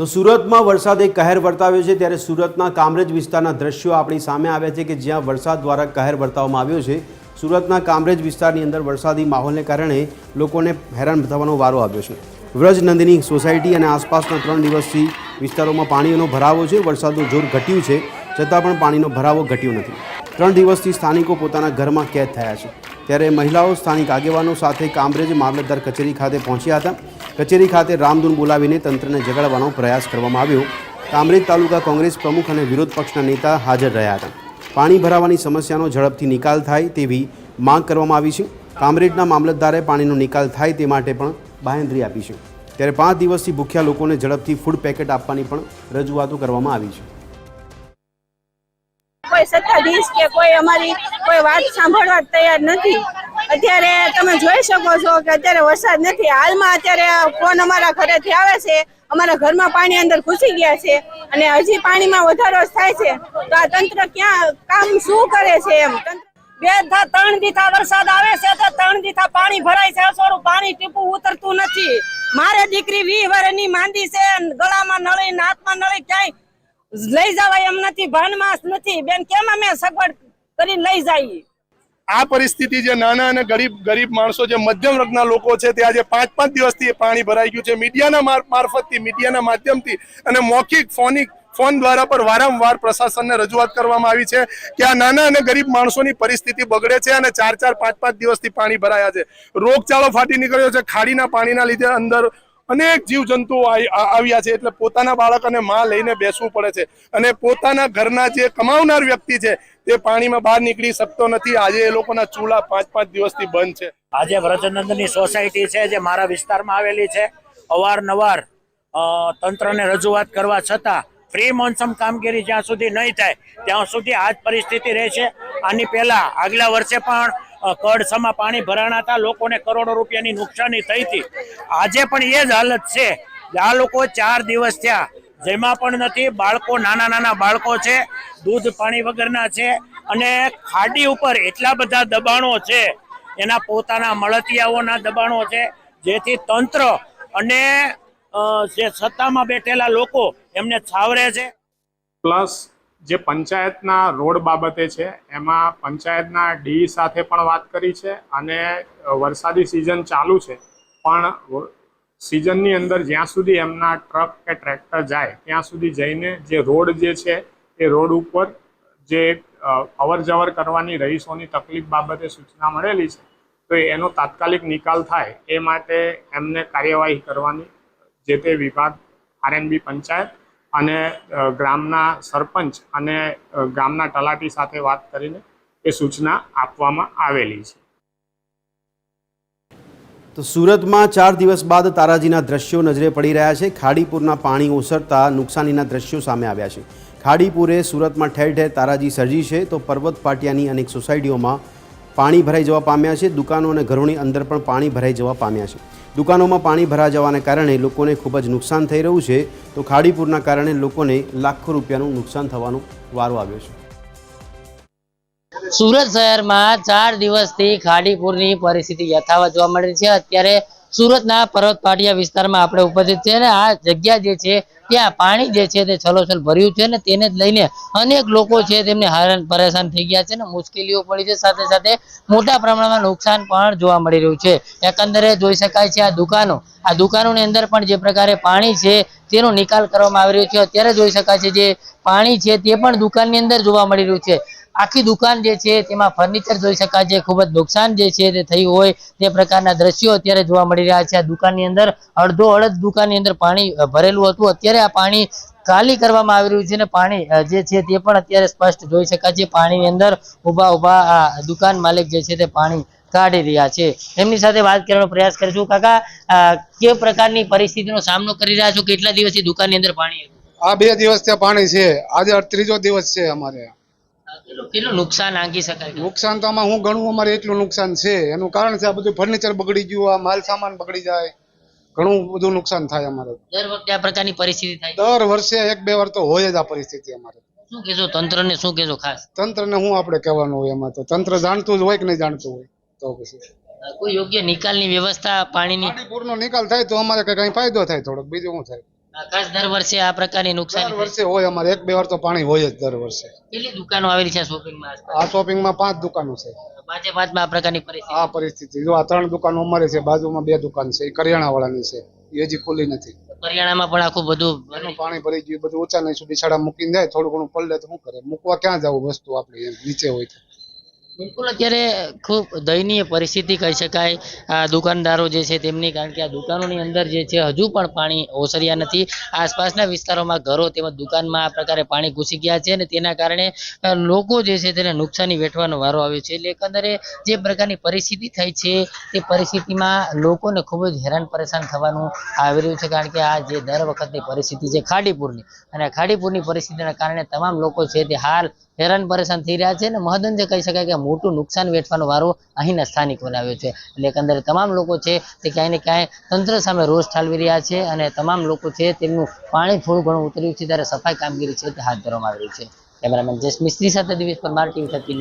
તો સુરતમાં વરસાદે કહેર વર્તાવ્યો છે. ત્યારે સુરતના કામરેજ વિસ્તારના દ્રશ્યો આપણી સામે આવ્યા છે કે જ્યાં વરસાદ દ્વારા કહેર વર્તાવવામાં આવ્યો છે. સુરતના કામરેજ વિસ્તારની અંદર વરસાદી માહોલને કારણે લોકોને હેરાન થવાનો વારો આવ્યો છે. વ્રજ નંદિની સોસાયટી અને આસપાસના ત્રણ દિવસથી વિસ્તારોમાં પાણીનો ભરાવો છે. વરસાદનું જોર ઘટ્યું છે, છતાં પણ પાણીનો ભરાવો ઘટ્યો નથી. ત્રણ દિવસથી સ્થાનિકો પોતાના ઘરમાં કેદ થયા છે. ત્યારે મહિલાઓ સ્થાનિક આગેવાનો સાથે કામરેજ મામલતદાર કચેરી ખાતે પહોંચ્યા હતા. કચેરી ખાતે રામધૂન બોલાવીને તંત્રને જગાડવાનો પ્રયાસ કરવામાં આવ્યો. કામરેજ તાલુકા કોંગ્રેસ પ્રમુખ અને વિરોધ પક્ષના નેતા હાજર રહ્યા હતા. પાણી ભરાવાની સમસ્યાનો ઝડપથી નિકાલ થાય તેવી માંગ કરવામાં આવી છે. કામરેજના મામલતદારે પાણીનો નિકાલ થાય તે માટે પણ બાહેંધરી આપી છે. ત્યારે પાંચ દિવસથી ભૂખ્યા લોકોને ઝડપથી ફૂડ પેકેટ આપવાની પણ રજૂઆતો કરવામાં આવી છે. કોઈ સત્તાધીશ કે કોઈ અમારી કોઈ વાત સાંભળવા તૈયાર નથી. અત્યારે તમે જોઈ શકો છો કે અત્યારે વરસાદ નથી. હાલમાં અત્યારે ફોન અમારા ઘરેથી આવે છે. અમારા ઘરમાં પાણી અંદર ઘૂસી ગયા છે અને હજી પાણીમાં વધારો થાય છે. તો આ તંત્ર ક્યાં, કામ શું કરે છે એમ? બે થા ત્રણ દીથા વરસાદ આવે છે તો ત્રણ દીથા પાણી ભરાય છે. થોડું પાણી ટીપું ઉતરતું નથી. મારે દીકરી વી વર્ષની માંદી છે ગળામાં નળી ને હાથમાં નળી ક્યાંય લઈ જવાય એમ નથી ભાનમાં નથી. બેન, કેમ અમે સગવડ કરીને લઈ જઈએ આ પરિસ્થિતિ જે નાના અને ગરીબ ગરીબ માણસો જે મધ્યમ વર્ગના લોકો છે, તે આજે પાંચ પાંચ દિવસથી પાણી ભરાઈ ગયું છે. મીડિયાના મારફતથી, મીડિયાના માધ્યમથી અને મૌખિક, ફોનિક, ફોન દ્વારા પર વારંવાર પ્રશાસનને રજૂઆત કરવામાં આવી છે કે આ નાના અને ગરીબ માણસોની પરિસ્થિતિ બગડે છે અને ચાર ચાર, પાંચ પાંચ દિવસથી પાણી ભરાયા છે. રોગચાળો ફાટી નીકળ્યો છે. ખાડીના પાણીના લીધે અંદર અનેક જીવજંતુઓ આવ્યા છે. એટલે પોતાના બાળક અને માં લઈને બેસવું પડે છે. અને પોતાના ઘરના જે કમાવનાર વ્યક્તિ છે, તે પાણીમાં બહાર નીકળી શકતો નથી. આજે એ લોકોના ચૂલા પાંચ પાંચ દિવસથી બંધ છે. આજે વ્રજનંદની સોસાયટી છે, જે મારા વિસ્તારમાં આવેલી છે. અવારનવાર તંત્રને રજૂઆત કરવા છતાં ફ્રી મોન્સમ કામગીરી જ્યાં સુધી નહીં થાય, ત્યાં સુધી આ જ પરિસ્થિતિ રહેશે આની પહેલા આગલા વર્ષે પણ અ, કળસમાં પાણી ભરાણા હતા લોકોને કરોડો રૂપિયાની નુકસાની થઈ હતી. આજે પણ એ જ હાલત છે આ લોકો ચાર દિવસ થયા. જેમાં પણ નથી બાળકો નાના નાના બાળકો છે દૂધ પાણી વગરના છે અને ખાડી ઉપર એટલા બધા દબાણો છે એના પોતાના મળતિયાઓના દબાણો છે જેથી તંત્ર અને જે સત્તામાં બેઠેલા લોકો એમને છાવરે છે. પ્લસ જે પંચાયતના રોડ બાબતે છે, એમાં પંચાયતના ડી સાથે પણ વાત કરી છે અને વરસાદી સિઝન ચાલુ છે. પણ સિઝનની અંદર જ્યાં સુધી એમના ટ્રક કે ટ્રેક્ટર જાય, ત્યાં સુધી જઈને જે રોડ જે છે, એ રોડ ઉપર જે અવર જવર કરવાની રહીશોની તકલીફ બાબતે સૂચના મળેલી છે, તો એનો તાત્કાલિક નિકાલ થાય એ માટે એમને કાર્યવાહી કરવાની જે તે વિભાગ આરએનબી પંચાયત અને ગ્રામના સરપંચ અને ગામના તલાટી સાથે વાત કરીને એ સૂચના આપવામાં આવેલી છે. તો સુરતમાં ચાર દિવસ બાદ તારાજીના દ્રશ્યો નજરે પડી રહ્યા છે. ખાડીપુરના પાણી ઓસરતા નુકસાનીના દ્રશ્યો સામે આવ્યા છે. ખાડીપુરે સુરતમાં ઠેર ઠેર તારાજી સર્જી છે તો પર્વત પાટિયાની અનેક સોસાયટીઓમાં પાણી ભરાઈ જવા પામ્યા છે. દુકાનો અને ઘરોની અંદર પણ પાણી ભરાઈ જવા પામ્યા છે. દુકાનોમાં પાણી ભરા જવાને કારણે લોકોને ખૂબ જ નુકસાન થઈ રહ્યું છે. તો ખાડીપુરના કારણે લોકોને લાખો રૂપિયાનું નુકસાન થવાનો વારો આવ્યો છે. સુરત શહેરમાં ચાર દિવસથી ખાડીપુરની પરિસ્થિતિ યથાવત જોવા મળી છે. અત્યારે સુરતના પર્વત પાટિયા વિસ્તારમાં આપણે ઉપસ્થિત છે અને આ જગ્યા જે છે, ત્યાં પાણી જે છે તે છલોછલ ભર્યું છે ને તેને જ લઈને અનેક લોકો છે તેમને હેરાન પરેશાન થઈ ગયા છે ને મુશ્કેલીઓ પડી છે. સાથે સાથે મોટા પ્રમાણમાં નુકસાન પણ જોવા મળી રહ્યું છે. એકંદરે જોઈ શકાય છે આ દુકાનો, આ દુકાનોની અંદર પણ જે પ્રકારે પાણી છે તેનો નિકાલ કરવામાં આવી રહ્યો છે. અત્યારે જોઈ શકાય છે જે પાણી છે તે પણ દુકાનની અંદર જોવા મળી રહ્યું છે. આખી દુકાન જે છે, તેમાં ફર્નિચર જોઈ શકાય છે, ખૂબ જ નુકસાન જે છે તે થયું હોય, તે પ્રકારના દ્રશ્યો અત્યારે જોવા મળી રહ્યા છે. આ દુકાનની અંદર અડધો અડધ દુકાનની અંદર પાણી ભરેલું હતું. અત્યારે આ પાણી ખાલી કરવામાં આવી રહ્યું છે ને પાણી જે છે તે પણ અત્યારે સ્પષ્ટ જોઈ શકાય છે. પાણીની અંદર ઊભા ઊભા આ દુકાન માલિક જે છે તે પાણી કાઢી રહ્યા છે. એમની સાથે વાત કરવાનો પ્રયાસ કરીશું. કાકા કે પ્રકારની પરિસ્થિતિનો સામનો કરી રહ્યા છો? કેટલા દિવસથી દુકાનની અંદર પાણી આ બે દિવસ પાણી છે. આજે ત્રીજો દિવસ છે અમારે. કેટલું નુકસાન આંકી શકાય? નુકસાન તો આમાં હું ગણું અમારે એટલું નુકસાન છે. એનું કારણ છે આ બધું ફર્નિચર બગડી ગયું આ માલ સામાન બગડી જાય. ઘણું બધું નુકસાન થાય અમારે. દર વખતે આ પ્રકારની પરિસ્થિતિ થાય દર વર્ષે એક બે વાર તો હોય જ આ પરિસ્થિતિ અમારે. શું કહેશો તંત્રને શું કહેશો ખાસ? તંત્રને હું આપણે કહેવાનું હોય એમાં તો? તંત્ર જાણતું જ હોય કે નહીં જાણતું હોય? તો પછી. કોઈ યોગ્ય નિકાલની વ્યવસ્થા પાણીની? પાણી પૂરનો નિકાલ થાય તો અમારે કઈ કઈ ફાયદો થાય થોડોક. બીજું શું થાય? આકાશ દર વર્ષે આ પ્રકારની નુકસાની દર વર્ષે હોય અમારે એક બે વાર તો પાણી હોય જ દર વર્ષે. કેટલી દુકાનો આવેલી છે શોપિંગમાં આ શોપિંગમાં પાંચ દુકાનો છે. પાંચે પાંચમાં આ પ્રકારની પરિસ્થિતિ? આ પરિસ્થિતિ. જો આ ત્રણ દુકાનો અમારે છે બાજુમાં બે દુકાન છે એ કરિયાણા વાળાની છે એ હજી ખુલ્લી નથી. કરિયાણામાં પણ આખું બધું પાણી ભરી ગયું બધું ઊંચા નહીં સુધી છાડા મૂકીને જાય થોડું ઘણું પડલે તો શું કરે? મૂકવા ક્યાં જવું વસ્તુ આપણી નીચે હોય તો? બિલકુલ, અત્યારે ખૂબ દયનીય પરિસ્થિતિ કહી શકાય. આ દુકાનદારો જે છે તેમની, કારણ કે આ દુકાનોની અંદર જે છે હજુ પણ પાણી ઓસર્યા નથી. આસપાસના વિસ્તારોમાં ઘરો તેમજ દુકાનમાં આ પ્રકારે પાણી ઘૂસી ગયા છે અને તેના કારણે લોકો જે છે તેને નુકસાની વેઠવાનો વારો આવ્યો છે. એટલે એકંદરે જે પ્રકારની પરિસ્થિતિ થઈ છે, તે પરિસ્થિતિમાં લોકોને ખૂબ જ હેરાન પરેશાન થવાનું આવી રહ્યું છે. કારણ કે આ જે દર વખતની પરિસ્થિતિ છે ખાડીપુરની અને ખાડીપુરની પરિસ્થિતિના કારણે તમામ લોકો છે તે હાલ હેરાન પરેશાન થઈ રહ્યા છે અને મહદઅંતે કહી શકાય કે મોટું નુકસાન વેઠવાનો વારો અહીંના સ્થાનિક આવ્યો છે. એટલે એકંદરે તમામ લોકો છે તે ક્યાંય ને ક્યાંય તંત્ર સામે રોષ ઠાલવી રહ્યા છે અને તમામ લોકો છે તેમનું પાણી થોડું ઘણું ઉતર્યું છે ત્યારે સફાઈ કામગીરી છે તે હાથ ધરવામાં આવી છે. કેમેરામેન જસ મિસ્ત્રી સાથે દિવેશ પરમાર ટીવી થકી